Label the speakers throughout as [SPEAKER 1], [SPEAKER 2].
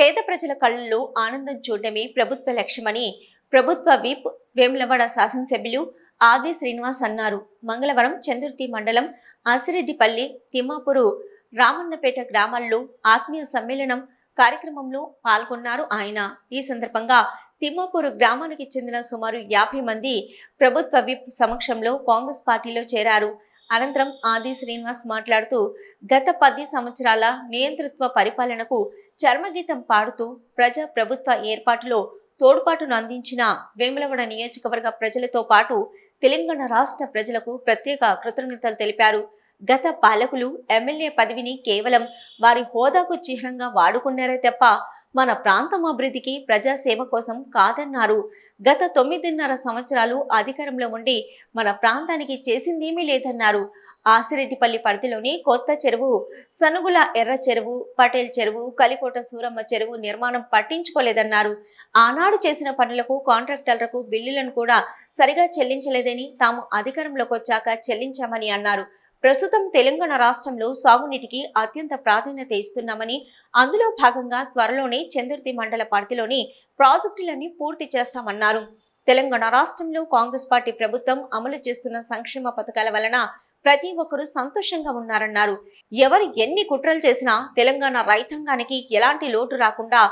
[SPEAKER 1] పేద ప్రజల కళ్ళల్లో ఆనందం చూడటమే ప్రభుత్వ లక్ష్యమని ప్రభుత్వ విప్ వేములవాడ శాసనసభ్యులు ఆది శ్రీనివాస్ అన్నారు. మంగళవారం చందుర్తి మండలం ఆసిరెడ్డిపల్లి తిమ్మాపురు రామన్నపేట గ్రామాల్లో ఆత్మీయ సమ్మేళనం కార్యక్రమంలో పాల్గొన్నారు ఆయన. ఈ సందర్భంగా తిమ్మాపూరు గ్రామానికి చెందిన సుమారు యాభై మంది ప్రభుత్వ విప్ సమక్షంలో కాంగ్రెస్ పార్టీలో చేరారు. అనంతరం ఆది శ్రీనివాస్ మాట్లాడుతూ గత పది సంవత్సరాల నియంతృత్వ పరిపాలనకు చర్మగీతం పాడుతూ ప్రజా ప్రభుత్వ ఏర్పాటులో తోడ్పాటును అందించిన వేములవాడ నియోజకవర్గ ప్రజలతో పాటు తెలంగాణ రాష్ట్ర ప్రజలకు ప్రత్యేక కృతజ్ఞతలు తెలిపారు. గత పాలకులు ఎమ్మెల్యే పదవిని కేవలం వారి హోదాకు చిహ్నంగా వాడుకున్నారే తప్ప మన ప్రాంతం అభివృద్ధికి ప్రజాసేవ కోసం కాదన్నారు. గత తొమ్మిదిన్నర సంవత్సరాలు అధికారంలో ఉండి మన ప్రాంతానికి చేసిందేమీ లేదన్నారు. ఆసిరెడ్డిపల్లి పరిధిలోని కొత్త చెరువు సనుగుల ఎర్ర చెరువు పటేల్ చెరువు కలికోట సూరమ్మ చెరువు నిర్మాణం పట్టించుకోలేదన్నారు. ఆనాడు చేసిన పనులకు కాంట్రాక్టర్లకు బిల్లులను కూడా సరిగా చెల్లించలేదని తాము అధికారంలోకి వచ్చాక చెల్లించామని అన్నారు. ప్రస్తుతం తెలంగాణ రాష్ట్రంలో సాగునీటికి అత్యంత ప్రాధాన్యత ఇస్తున్నామని అందులో భాగంగా త్వరలోనే చందుర్తి మండల పరిధిలోని ప్రాజెక్టులన్నీ పూర్తి చేస్తామన్నారు. తెలంగాణ రాష్ట్రంలో కాంగ్రెస్ పార్టీ ప్రభుత్వం అమలు చేస్తున్న సంక్షేమ పథకాల వలన ప్రతి ఒక్కరూ సంతోషంగా ఉన్నారన్నారు. ఎవరు ఎన్ని కుట్రలు చేసినా తెలంగాణ రైతాంగానికి ఎలాంటి లోటు రాకుండా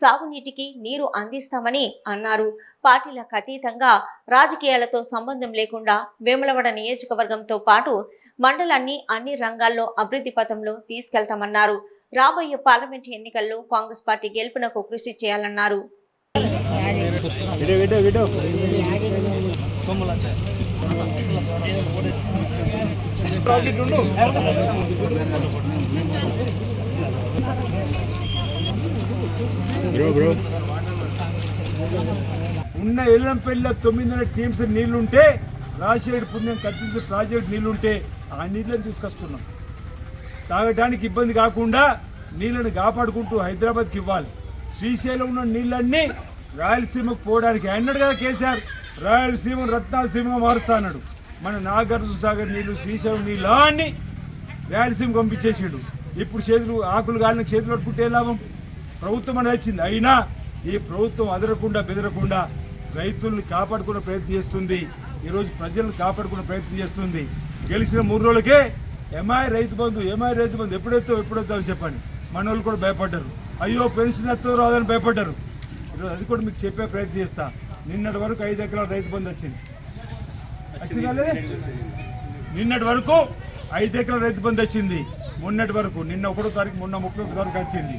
[SPEAKER 1] సాగునీటికి నీరు అందిస్తామని అన్నారు. పార్టీలకు అతీతంగా రాజకీయాలతో సంబంధం లేకుండా వేములవాడ నియోజకవర్గంతో పాటు మండలాన్ని అన్ని రంగాల్లో అభివృద్ధి పథంలో తీసుకెళ్తామన్నారు. రాబోయే పార్లమెంట్ ఎన్నికల్లో కాంగ్రెస్ పార్టీ గెలుపునకు కృషి చేయాలన్నారు.
[SPEAKER 2] ఉన్న ఎల్లంపల్లిలో తొమ్మిదిన్నర టీమ్స్ నీళ్ళుంటే రాజశేఖర్ పుణ్యం కట్టించే ప్రాజెక్ట్ నీళ్ళుంటే ఆ నీళ్ళని తీసుకొస్తున్నాం. తాగడానికి ఇబ్బంది కాకుండా నీళ్ళని కాపాడుకుంటూ హైదరాబాద్కి ఇవ్వాలి. శ్రీశైలం ఉన్న నీళ్ళన్నీ రాయలసీమకు పోవడానికి అన్నాడు కదా కేసీఆర్ రాయలసీమ రత్నాలసీమ మారుస్తా అన్నాడు. మన నాగార్జున సాగర్ నీళ్ళు శ్రీశైలం నీళ్ళు అన్ని రాయలసీమ పంపించేసాడు. ఇప్పుడు చేతులు ఆకులు గాలిన చేతులు పట్టుకుంటే లాభం? ప్రభుత్వం అనేది వచ్చింది. అయినా ఈ ప్రభుత్వం అదరకుండా బెదరకుండా రైతుల్ని కాపాడుకునే ప్రయత్నం చేస్తుంది. ఈరోజు ప్రజలను కాపాడుకునే ప్రయత్నం చేస్తుంది. గెలిచిన మూడు రోజులకే ఎంఐ రైతు బంధు ఎంఐ రైతు బంధు ఎప్పుడైతే ఎప్పుడైతే అని చెప్పండి. మన వాళ్ళు కూడా భయపడ్డారు. అయ్యో పెన్షన్ ఎత్తో రాదని భయపడ్డారు. ఈరోజు అది కూడా మీకు చెప్పే ప్రయత్నం చేస్తా. నిన్నటి వరకు ఐదు ఎకరాల రైతు బంధు వచ్చింది? నిన్నటి వరకు ఐదు ఎకరాల రైతు బంధు వచ్చింది. మొన్నటి వరకు నిన్న ఒకటో తారీఖు మొన్న ముప్పై ఒకటి వరకు వచ్చింది.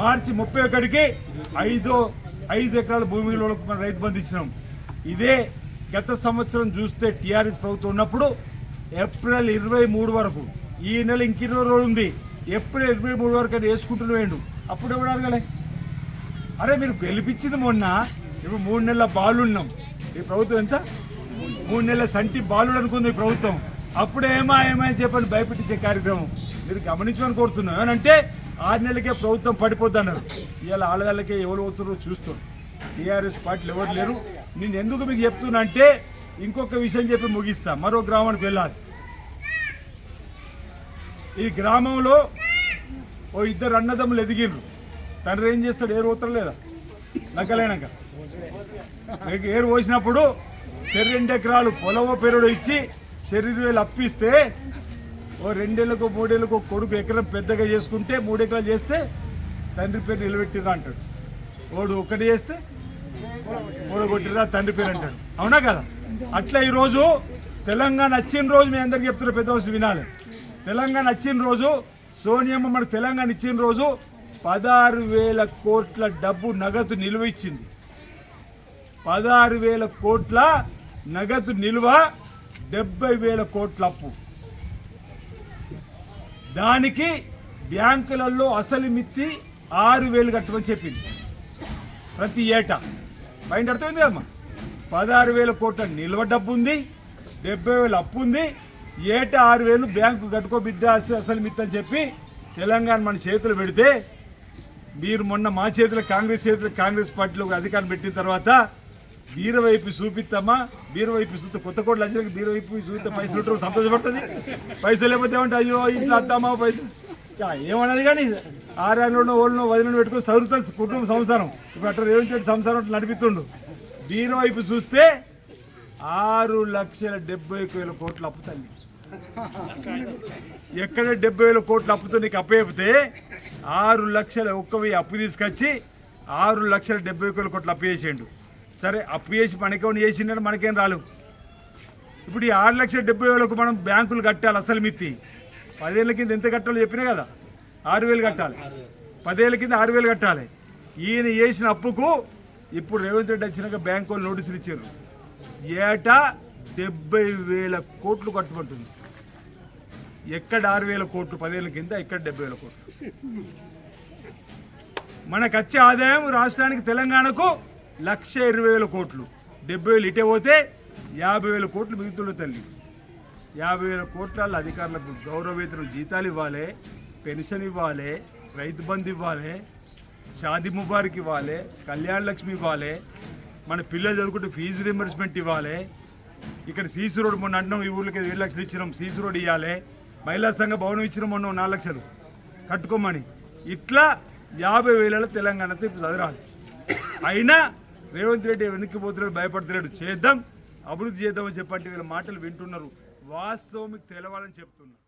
[SPEAKER 2] మార్చి ముప్పై ఒకటికి ఐదు ఐదు ఎకరాల భూమిలో మన రైతు బంధు ఇచ్చినాం. ఇదే గత సంవత్సరం చూస్తే టీఆర్ఎస్ ప్రభుత్వం ఉన్నప్పుడు ఏప్రిల్ ఇరవై మూడు వరకు ఈ నెల ఇంక ఇరవై రోజులు ఉంది. ఏప్రిల్ ఇరవై మూడు వరకు అని వేసుకుంటూ వేయండు అప్పుడు ఎవరు అడగలే? అరే మీరు గెలిపించింది మొన్న ఇప్పుడు మూడు నెలల బాలున్నాం. ఈ ప్రభుత్వం ఎంత? మూడు నెలల సంటి బాలుడు అనుకుంది ఈ ప్రభుత్వం. అప్పుడు ఏమా ఏమా చెప్పని భయపెట్టించే కార్యక్రమం. మీరు గమనించమని కోరుతున్నాం. ఏమనంటే ఆరు నెలలకే ప్రభుత్వం పడిపోద్ది అన్నారు. ఇవాళ ఆడదాళ్ళకే ఎవరు అవుతున్నారో చూస్తాం. టీఆర్ఎస్ పార్టీలు ఎవరు లేరు. నేను ఎందుకు మీకు చెప్తున్నా అంటే ఇంకొక విషయం చెప్పి ముగిస్తా. మరో గ్రామానికి వెళ్ళాలి. ఈ గ్రామంలో ఓ ఇద్దరు అన్నదమ్ములు ఎదిగిర్రు. తండ్రి ఏం చేస్తాడు? ఏ పోతాడు లేదా? లెక్కలేనాక మీకు ఏరు పోసినప్పుడు చెరు రెండు ఎకరాలు పొలవో పెరుడు ఇచ్చి శరీర వేలు అప్పిస్తే ఓ రెండేళ్ళకు మూడేళ్ళకు కొడుకు ఎకరం పెద్దగా చేసుకుంటే మూడు ఎకరాలు చేస్తే తండ్రి పేరు నిలబెట్టిరా అంటాడు. ఓడు ఒకటి చేస్తే ఓడగొట్టిరా తండ్రి పేరు అంటాడు. అవునా కదా? అట్లా ఈరోజు తెలంగాణ వచ్చిన రోజు మీ అందరికి చెప్తున్న పెద్ద వినాలి. తెలంగాణ వచ్చిన రోజు సోనియమ్మ మనకు తెలంగాణ ఇచ్చిన రోజు పదహారు వేల కోట్ల డబ్బు నగదు నిలువ ఇచ్చింది. పదహారు వేల కోట్ల నగదు నిల్వ డెబ్బై వేల కోట్ల అప్పు. దానికి బ్యాంకులలో అసలు మిత్తి ఆరు వేలు కట్టమని చెప్పింది. ప్రతి ఏటా. పైన అర్థమైంది కదమ్మా? పదహారు వేల కోట్ల నిల్వ డబ్బు ఉంది డెబ్బై వేలు అప్పు ఉంది ఏటా ఆరు వేలు బ్యాంకు కట్టుకో బిడ్డ అసలు మిత్తి అని చెప్పి తెలంగాణ మన చేతులు పెడితే మీరు మొన్న మా చేతిలో కాంగ్రెస్ చేతులు కాంగ్రెస్ పార్టీలో ఒక అధికారం పెట్టిన తర్వాత బీరవైపు చూపిస్తామా బీరవైపు చూస్తే కొత్త కోట్లు వచ్చినాక బీరవైపు చూపిస్తే చూస్తే పైసలు ఉంటారు సంతోషపడుతుంది. పైసలు లేకపోతే ఏమంటే అయ్యో ఇంట్లో అద్దామా పైసలు. ఏమన్నది కానీ ఆరాలో ఓళ్ళనో వదిలిన పెట్టుకుని చదువుతుంది కుటుంబ సంసారం. ఇప్పుడు అట్లా రేవంత్ రెడ్డి సంసారం అట్లా నడిపిస్తుండు. బీరవైపు చూస్తే ఆరు లక్షల డెబ్బై ఒక వేల కోట్లు అప్పు తల్లి. ఎక్కడ డెబ్బై వేల కోట్లు అప్పుతో నీకు అప్పు చెబితే ఆరు లక్షల ఒక్క అప్పు తీసుకొచ్చి ఆరు లక్షల డెబ్బై ఒక వేల కోట్లు అప్పు చేసేయండు సరే అప్పు చేసి మనకేమైనా చేసిండే మనకేం రాలు ఇప్పుడు ఈ ఆరు లక్షల డెబ్బై వేలకు మనం బ్యాంకులు కట్టాలి అసలు మిత్తి. పదేళ్ళ కింద ఎంత కట్టాలో చెప్పినా కదా? ఆరు వేలు కట్టాలి. పదేళ్ళ కింద ఆరు వేలు కట్టాలి. ఈయన చేసిన అప్పుకు ఇప్పుడు రేవంత్ రెడ్డి వచ్చినాక బ్యాంకు వాళ్ళు నోటీసులు ఇచ్చారు. ఏటా డెబ్బై వేల కోట్లు కట్టుకుంటుంది ఎక్కడ ఆరు వేల కోట్లు? పదేళ్ళ కింద ఎక్కడ డెబ్బై వేల కోట్లు? మనకు వచ్చే ఆదాయం రాష్ట్రానికి తెలంగాణకు లక్ష ఇరవై వేల కోట్లు. డెబ్బై వేలు ఇటే పోతే యాభై వేల కోట్లు మిగుతున్న తల్లి. యాభై వేల కోట్ల అధికారులకు గౌరవేతలు జీతాలు ఇవ్వాలి పెన్షన్ ఇవ్వాలి రైతు బంధు ఇవ్వాలి షాది ముబారక్ ఇవ్వాలి కళ్యాణ లక్ష్మి ఇవ్వాలి మన పిల్లలు చదువుకుంటే ఫీజు రింబర్స్మెంట్ ఇవ్వాలి ఇక్కడ సీసీ రోడ్ మొన్న అంటున్నాం ఈ ఊర్లకి ఏడు లక్షలు ఇచ్చినాం సీసీ రోడ్ ఇవ్వాలి మహిళా సంఘ భవనం ఇచ్చినాం మొన్న నాలుగు లక్షలు. కట్టుకోమని. ఇట్లా యాభై వేలలో తెలంగాణతో ఇప్పుడు చదరాలి. అయినా రేవంత్ రెడ్డి వెనక్కి పోతున్నాడు భయపడుతున్నాడు. చేద్దాం అభివృద్ధి చేద్దామని చెప్పంటే వీళ్ళ మాటలు వింటున్నారు. వాస్తవం మీకు తెలవాలని చెప్తున్నారు